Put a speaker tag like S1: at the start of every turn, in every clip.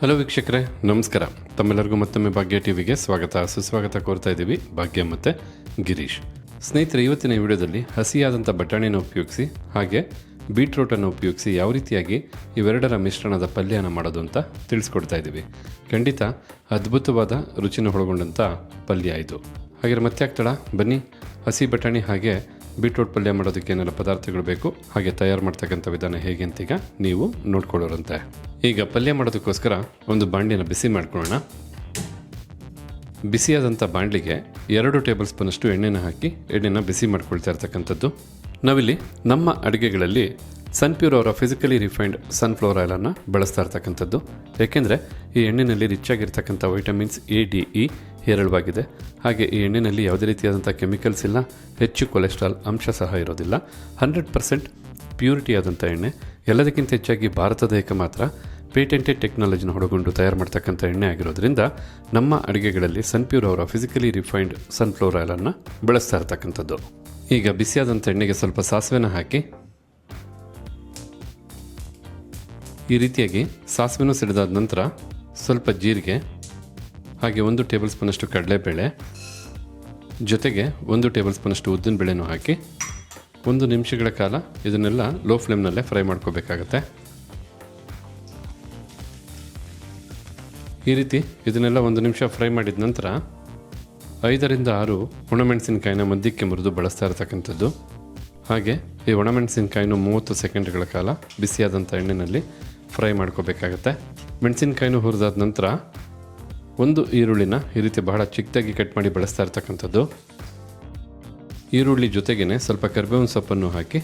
S1: Hello ವೀಕ್ಷಕರೇ. ನಮಸ್ಕಾರ. ತಮ್ಮೆಲ್ಲರಿಗೂ ಮತ್ತೊಮ್ಮೆ ಭಾಗ್ಯ ಟಿವಿಗೆ ಸ್ವಾಗತ. ಸುಸ್ವಾಗತ ಕೋರ್ತಾ ಇದ್ದೀವಿ. ಭಾಗ್ಯ ಮತ್ತು ಗಿರೀಶ್. ಸ್ನೇಹಿತರೆ, ಇವತ್ತಿನ ವಿಡಿಯೋದಲ್ಲಿ ಹಸಿಯಾದಂಥ ಬಟಾಣಿನ ಉಪಯೋಗಿಸಿ, ಹಾಗೆ ಬೀಟ್ರೂಟನ್ನು ಉಪಯೋಗಿಸಿ ಯಾವ ರೀತಿಯಾಗಿ ಇವೆರಡರ ಮಿಶ್ರಣದ ಪಲ್ಯನ ಮಾಡೋದು ಅಂತ ತಿಳಿಸ್ಕೊಡ್ತಾ ಇದ್ದೀವಿ. ಖಂಡಿತ ಅದ್ಭುತವಾದ ರುಚಿನ ಒಳಗೊಂಡಂಥ ಪಲ್ಯ ಇದು. ಹಾಗೆ ಮತ್ತೆ ಆಗ್ತಾಳ ಬನ್ನಿ. ಹಸಿ ಬಟಾಣಿ ಹಾಗೆ ಬೀಟ್ರೂಟ್ ಪಲ್ಯ ಮಾಡೋದಕ್ಕೆ ಏನೆಲ್ಲ ಪದಾರ್ಥಗಳು ಬೇಕು, ಹಾಗೆ ತಯಾರು ಮಾಡ್ತಕ್ಕಂಥ ವಿಧಾನ ಹೇಗೆ ಅಂತೀಗ ನೀವು ನೋಡ್ಕೊಳ್ಳೋರಂತೆ. ಈಗ ಪಲ್ಯ ಮಾಡೋದಕ್ಕೋಸ್ಕರ ಒಂದು ಬಾಂಡಿನ ಬಿಸಿ ಮಾಡ್ಕೊಳ್ಳೋಣ. ಬಿಸಿಯಾದಂಥ ಬಾಂಡ್ಲಿಗೆ ಎರಡು ಟೇಬಲ್ ಸ್ಪೂನಷ್ಟು ಎಣ್ಣೆನ ಹಾಕಿ ಎಣ್ಣೆನ ಬಿಸಿ ಮಾಡ್ಕೊಳ್ತಾ ಇರ್ತಕ್ಕಂಥದ್ದು. ನಾವಿಲ್ಲಿ ನಮ್ಮ ಅಡುಗೆಗಳಲ್ಲಿ ಸನ್ಪ್ಯೂರ್ ಅವರ ಫಿಸಿಕಲಿ ರಿಫೈನ್ಡ್ ಸನ್ಫ್ಲವರ್ ಆಯಿಲನ್ನು ಬಳಸ್ತಾ ಇರ್ತಕ್ಕಂಥದ್ದು. ಏಕೆಂದರೆ ಈ ಎಣ್ಣೆಯಲ್ಲಿ ರಿಚ್ ಆಗಿರ್ತಕ್ಕಂಥ ವೈಟಮಿನ್ಸ್ ಎ ಡಿ ಇ ಹೇರಳವಾಗಿದೆ. ಹಾಗೆ ಈ ಎಣ್ಣೆಯಲ್ಲಿ ಯಾವುದೇ ರೀತಿಯಾದಂಥ ಕೆಮಿಕಲ್ಸ್ ಇಲ್ಲ. ಹೆಚ್ಚು ಕೊಲೆಸ್ಟ್ರಾಲ್ ಅಂಶ ಸಹ ಇರೋದಿಲ್ಲ. ಹಂಡ್ರೆಡ್ ಪರ್ಸೆಂಟ್ ಪ್ಯೂರಿಟಿ ಆದಂಥ ಎಣ್ಣೆ. ಎಲ್ಲದಕ್ಕಿಂತ ಹೆಚ್ಚಾಗಿ ಭಾರತದ ಏಕಮಾತ್ರ ಮಾತ್ರ ಪೇಟೆಂಟೆಡ್ ಟೆಕ್ನಾಲಜಿನ ಹೊಡಗೊಂಡು ತಯಾರು ಮಾಡ್ತಕ್ಕಂಥ ಎಣ್ಣೆ ಆಗಿರೋದ್ರಿಂದ ನಮ್ಮ ಅಡುಗೆಗಳಲ್ಲಿ ಸನ್ಪ್ಯೂರ್ ಅವರ ಫಿಸಿಕಲಿ ರಿಫೈನ್ಡ್ ಸನ್ಫ್ಲವರ್ ಆಯಿಲನ್ನು ಬಳಸ್ತಾ ಇರ್ತಕ್ಕಂಥದ್ದು. ಈಗ ಬಿಸಿಯಾದಂಥ ಎಣ್ಣೆಗೆ ಸ್ವಲ್ಪ ಸಾಸಿವೆನ ಹಾಕಿ, ಈ ರೀತಿಯಾಗಿ ಸಾಸಿವೆನೂ ಸಿಡಿದಾದ ನಂತರ ಸ್ವಲ್ಪ ಜೀರಿಗೆ, ಹಾಗೆ ಒಂದು ಟೇಬಲ್ ಸ್ಪೂನಷ್ಟು ಕಡಲೆಬೇಳೆ, ಜೊತೆಗೆ ಒಂದು ಟೇಬಲ್ ಸ್ಪೂನಷ್ಟು ಉದ್ದಿನ ಬೇಳೆನೂ ಹಾಕಿ ಒಂದು ನಿಮಿಷಗಳ ಕಾಲ ಇದನ್ನೆಲ್ಲ ಲೋ ಫ್ಲೇಮ್ನಲ್ಲೇ ಫ್ರೈ ಮಾಡ್ಕೋಬೇಕಾಗತ್ತೆ. ಈ ರೀತಿ ಇದನ್ನೆಲ್ಲ ಒಂದು ನಿಮಿಷ ಫ್ರೈ ಮಾಡಿದ ನಂತರ ಐದರಿಂದ ಆರು ಒಣಮೆಣಸಿನಕಾಯಿನ ಮಧ್ಯಕ್ಕೆ ಮುರಿದು ಬಳಸ್ತಾ ಇರತಕ್ಕಂಥದ್ದು. ಹಾಗೆ ಈ ಒಣಮೆಣಸಿನಕಾಯಿನೂ ಮೂವತ್ತು ಸೆಕೆಂಡ್ಗಳ ಕಾಲ ಬಿಸಿಯಾದಂಥ ಎಣ್ಣೆಯಲ್ಲಿ ಫ್ರೈ ಮಾಡ್ಕೋಬೇಕಾಗತ್ತೆ. ಮೆಣಸಿನಕಾಯಿನೂ ಹುರಿದಾದ ನಂತರ ಒಂದು ಈರುಳ್ಳಿನ ಈ ರೀತಿ ಬಹಳ ಚಿಕ್ಕದಾಗಿ ಕಟ್ ಮಾಡಿ ಬಳಸ್ತಾ ಇರ್ತಕ್ಕಂಥದ್ದು. ಈರುಳ್ಳಿ ಜೊತೆಗೇ ಸ್ವಲ್ಪ ಕರಿಬೇವಿನ ಸೊಪ್ಪನ್ನು ಹಾಕಿ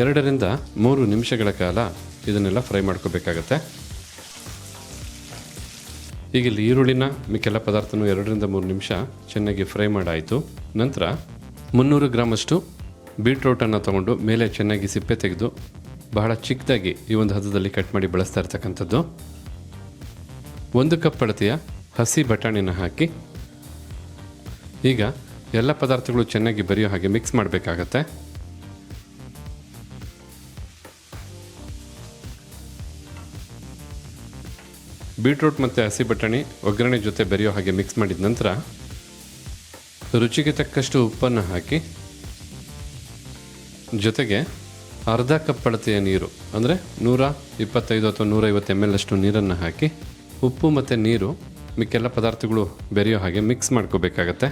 S1: ಎರಡರಿಂದ ಮೂರು ನಿಮಿಷಗಳ ಕಾಲ ಇದನ್ನೆಲ್ಲ ಫ್ರೈ ಮಾಡ್ಕೋಬೇಕಾಗತ್ತೆ. ಈಗ ಇಲ್ಲಿ ಈರುಳ್ಳಿನ ಮಿಕ್ಕೆಲ್ಲ ಪದಾರ್ಥನೂ ಎರಡರಿಂದ ಮೂರು ನಿಮಿಷ ಚೆನ್ನಾಗಿ ಫ್ರೈ ಮಾಡಾಯಿತು. ನಂತರ ಮುನ್ನೂರು ಗ್ರಾಮಷ್ಟು ಬೀಟ್ರೋಟನ್ನು ತಗೊಂಡು ಮೇಲೆ ಚೆನ್ನಾಗಿ ಸಿಪ್ಪೆ ತೆಗೆದು ಬಹಳ ಚಿಕ್ಕದಾಗಿ ಈ ಒಂದು ಹದದಲ್ಲಿ ಕಟ್ ಮಾಡಿ ಬಳಸ್ತಾ ಇರ್ತಕ್ಕಂಥದ್ದು. ಒಂದು ಕಪ್ ಅಳತೆಯ ಹಸಿ ಬಟಾಣಿನ ಹಾಕಿ ಈಗ ಎಲ್ಲ ಪದಾರ್ಥಗಳು ಚೆನ್ನಾಗಿ ಬರೆಯೋ ಹಾಗೆ ಮಿಕ್ಸ್ ಮಾಡಬೇಕಾಗತ್ತೆ. ಬೀಟ್ರೂಟ್ ಮತ್ತು ಹಸಿ ಬಟಾಣಿ ಒಗ್ಗರಣೆ ಜೊತೆ ಬೆರೆಯೋ ಹಾಗೆ ಮಿಕ್ಸ್ ಮಾಡಿದ ನಂತರ ರುಚಿಗೆ ತಕ್ಕಷ್ಟು ಉಪ್ಪನ್ನು ಹಾಕಿ, ಜೊತೆಗೆ ಅರ್ಧ ಕಪ್ ಅಳತೆಯ ನೀರು, ಅಂದರೆ ನೂರ ಇಪ್ಪತ್ತೈದು ಅಥವಾ ನೂರೈವತ್ತು ಎಂ ಎಲ್ ಅಷ್ಟು ನೀರನ್ನು ಹಾಕಿ, ಉಪ್ಪು ಮತ್ತು ನೀರು ಮಿಕ್ಕೆಲ್ಲ ಪದಾರ್ಥಗಳು ಬೆರೆಯೋ ಹಾಗೆ ಮಿಕ್ಸ್ ಮಾಡ್ಕೋಬೇಕಾಗತ್ತೆ.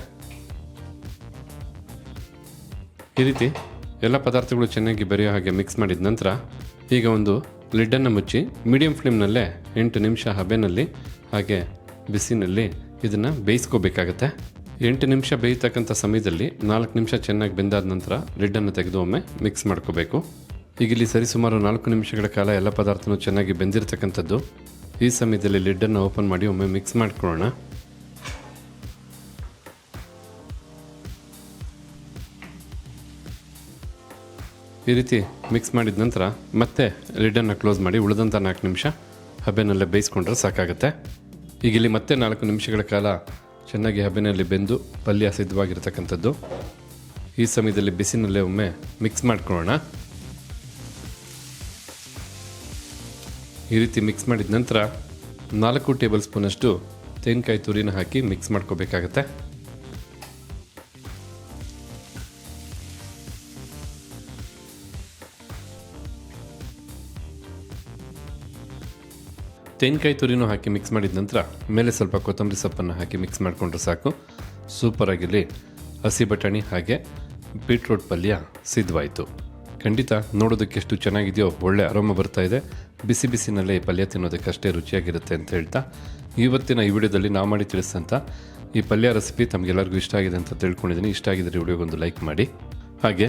S1: ಈ ರೀತಿ ಎಲ್ಲ ಪದಾರ್ಥಗಳು ಚೆನ್ನಾಗಿ ಬೆರೆಯೋ ಹಾಗೆ ಮಿಕ್ಸ್ ಮಾಡಿದ ನಂತರ ಈಗ ಒಂದು ಲಿಡ್ಡನ್ನು ಮುಚ್ಚಿ ಮೀಡಿಯಂ ಫ್ಲೇಮ್ನಲ್ಲೇ ಎಂಟು ನಿಮಿಷ ಹಬೆನಲ್ಲಿ ಹಾಗೆ ಬಿಸಿನಲ್ಲಿ ಇದನ್ನು ಬೇಯಿಸ್ಕೋಬೇಕಾಗತ್ತೆ. ಎಂಟು ನಿಮಿಷ ಬೇಯತಕ್ಕಂಥ ಸಮಯದಲ್ಲಿ ನಾಲ್ಕು ನಿಮಿಷ ಚೆನ್ನಾಗಿ ಬೆಂದಾದ ನಂತರ ಲಿಡ್ಡನ್ನು ತೆಗೆದು ಒಮ್ಮೆ ಮಿಕ್ಸ್ ಮಾಡ್ಕೋಬೇಕು. ಈಗ ಇಲ್ಲಿ ಸರಿಸುಮಾರು ನಾಲ್ಕು ನಿಮಿಷಗಳ ಕಾಲ ಎಲ್ಲ ಪದಾರ್ಥನೂ ಚೆನ್ನಾಗಿ ಬೆಂದಿರತಕ್ಕಂಥದ್ದು. ಈ ಸಮಯದಲ್ಲಿ ಲಿಡ್ಡನ್ನು ಓಪನ್ ಮಾಡಿ ಒಮ್ಮೆ ಮಿಕ್ಸ್ ಮಾಡ್ಕೊಳ್ಳೋಣ. ಈ ರೀತಿ ಮಿಕ್ಸ್ ಮಾಡಿದ ನಂತರ ಮತ್ತೆ ಲಿಡನ್ನು ಕ್ಲೋಸ್ ಮಾಡಿ ಉಳಿದಂಥ ನಾಲ್ಕು ನಿಮಿಷ ಹಬೆನಲ್ಲೇ ಬೇಯಿಸ್ಕೊಂಡ್ರೆ ಸಾಕಾಗುತ್ತೆ. ಈಗ ಇಲ್ಲಿ ಮತ್ತೆ ನಾಲ್ಕು ನಿಮಿಷಗಳ ಕಾಲ ಚೆನ್ನಾಗಿ ಹಬೆನಲ್ಲಿ ಬೆಂದು ಪಲ್ಯ ಸಿದ್ಧವಾಗಿರ್ತಕ್ಕಂಥದ್ದು. ಈ ಸಮಯದಲ್ಲಿ ಬಿಸಿನಲ್ಲೇ ಒಮ್ಮೆ ಮಿಕ್ಸ್ ಮಾಡ್ಕೊಳ್ಳೋಣ. ಈ ರೀತಿ ಮಿಕ್ಸ್ ಮಾಡಿದ ನಂತರ ನಾಲ್ಕು ಟೇಬಲ್ ಸ್ಪೂನಷ್ಟು ತೆಂಗಿನಕಾಯಿ ತುರಿನ ಹಾಕಿ ಮಿಕ್ಸ್ ಮಾಡ್ಕೋಬೇಕಾಗತ್ತೆ. ತೆಂಗಿನಕಾಯಿ ತುರಿನೂ ಹಾಕಿ ಮಿಕ್ಸ್ ಮಾಡಿದ ನಂತರ ಮೇಲೆ ಸ್ವಲ್ಪ ಕೊತ್ತಂಬರಿ ಸೊಪ್ಪನ್ನು ಹಾಕಿ ಮಿಕ್ಸ್ ಮಾಡಿಕೊಂಡ್ರೆ ಸಾಕು. ಸೂಪರಾಗಿರಲಿ ಹಸಿ ಬಟಾಣಿ ಹಾಗೆ ಬೀಟ್ರೂಟ್ ಪಲ್ಯ ಸಿದ್ಧವಾಯಿತು. ಖಂಡಿತ ನೋಡೋದಕ್ಕೆ ಎಷ್ಟು ಚೆನ್ನಾಗಿದೆಯೋ ಒಳ್ಳೆ ಅರೋಮ ಬರ್ತಾ ಇದೆ. ಬಿಸಿ ಬಿಸಿನಲ್ಲೇ ಈ ಪಲ್ಯ ತಿನ್ನೋದಕ್ಕೆ ಅಷ್ಟೇ ರುಚಿಯಾಗಿರುತ್ತೆ ಅಂತ ಹೇಳ್ತಾ. ಇವತ್ತಿನ ಈ ವಿಡಿಯೋದಲ್ಲಿ ನಾ ಮಾಡಿ ತಿಳಿಸಂತ ಈ ಪಲ್ಯ ರೆಸಿಪಿ ತಮಗೆಲ್ಲರಿಗೂ ಇಷ್ಟ ಆಗಿದೆ ಅಂತ ತಿಳ್ಕೊಂಡಿದ್ದೀನಿ. ಇಷ್ಟ ಆಗಿದ್ರೆ ವಿಡಿಯೋಗೊಂದು ಲೈಕ್ ಮಾಡಿ. ಹಾಗೆ